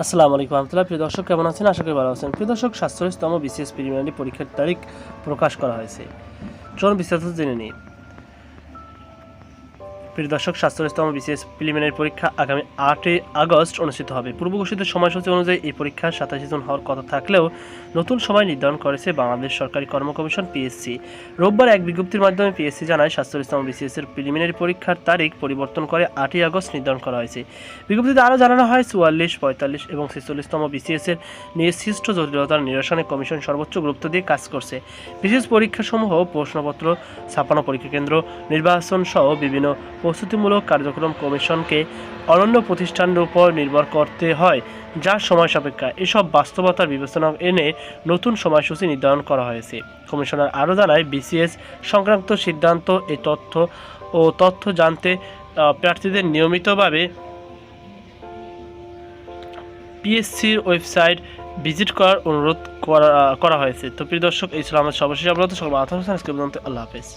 আসসালামু আলাইকুম রহমতুল্লাহ। প্রিয় দর্শক, কেমন আছেন? আশা করি ভালো আছেন। প্রিয় দর্শক, সাতচল্লিশতম বিসিএস প্রিলিমিনারি পরীক্ষার তারিখ প্রকাশ করা হয়েছে। চলুন বিস্তারিত জেনে নিই। প্রিয় দর্শক, সাতচল্লিশতম বিসিএস প্রিলিমিনারি পরীক্ষা আগামী আটই আগস্ট অনুষ্ঠিত হবে। পূর্ব ঘোষিত সময়সূচি অনুযায়ী এই পরীক্ষা সাতাশে জুন হওয়ার কথা থাকলেও নতুন সময় নির্ধারণ করেছে বাংলাদেশ সরকারি কর্ম কমিশন পিএসসি। রোববার এক বিজ্ঞপ্তির মাধ্যমে পিএসসি জানায়, সাতচল্লিশতম বিসিএস এর প্রিলিমিনারি পরীক্ষার তারিখ পরিবর্তন করে আটই আগস্ট নির্ধারণ করা হয়েছে। বিজ্ঞপ্তিতে আরও জানানো হয়, চুয়াল্লিশ, পঁয়তাল্লিশ এবং ছেচল্লিশতম বিসিএস এর নির্দিষ্ট জটিলতার নিরসনে কমিশন সর্বোচ্চ গুরুত্ব দিয়ে কাজ করছে। বিশেষ পরীক্ষাসমূহ প্রশ্নপত্র, ছাপানো পরীক্ষা কেন্দ্র, নির্বাচন সহ বিভিন্ন প্রস্তুতিমূলক কার্যক্রম কমিশনকে অনন্য প্রতিষ্ঠানের উপর নির্ভর করতে হয়, যা সময় সাপেক্ষা। এসব বাস্তবতার বিবেচনা এনে নতুন সময়সূচি নির্ধারণ করা হয়েছে। কমিশনার আরও জানায়, বিসিএস সংক্রান্ত সিদ্ধান্ত এই তথ্য ও তথ্য জানতে প্রার্থীদের নিয়মিতভাবে পিএসসির ওয়েবসাইট ভিজিট করার অনুরোধ করা হয়েছে। তো প্রিয় দর্শক, এই ছিল আমার সর্বশেষ অবরত সকল আল্লাহ হাফেজ।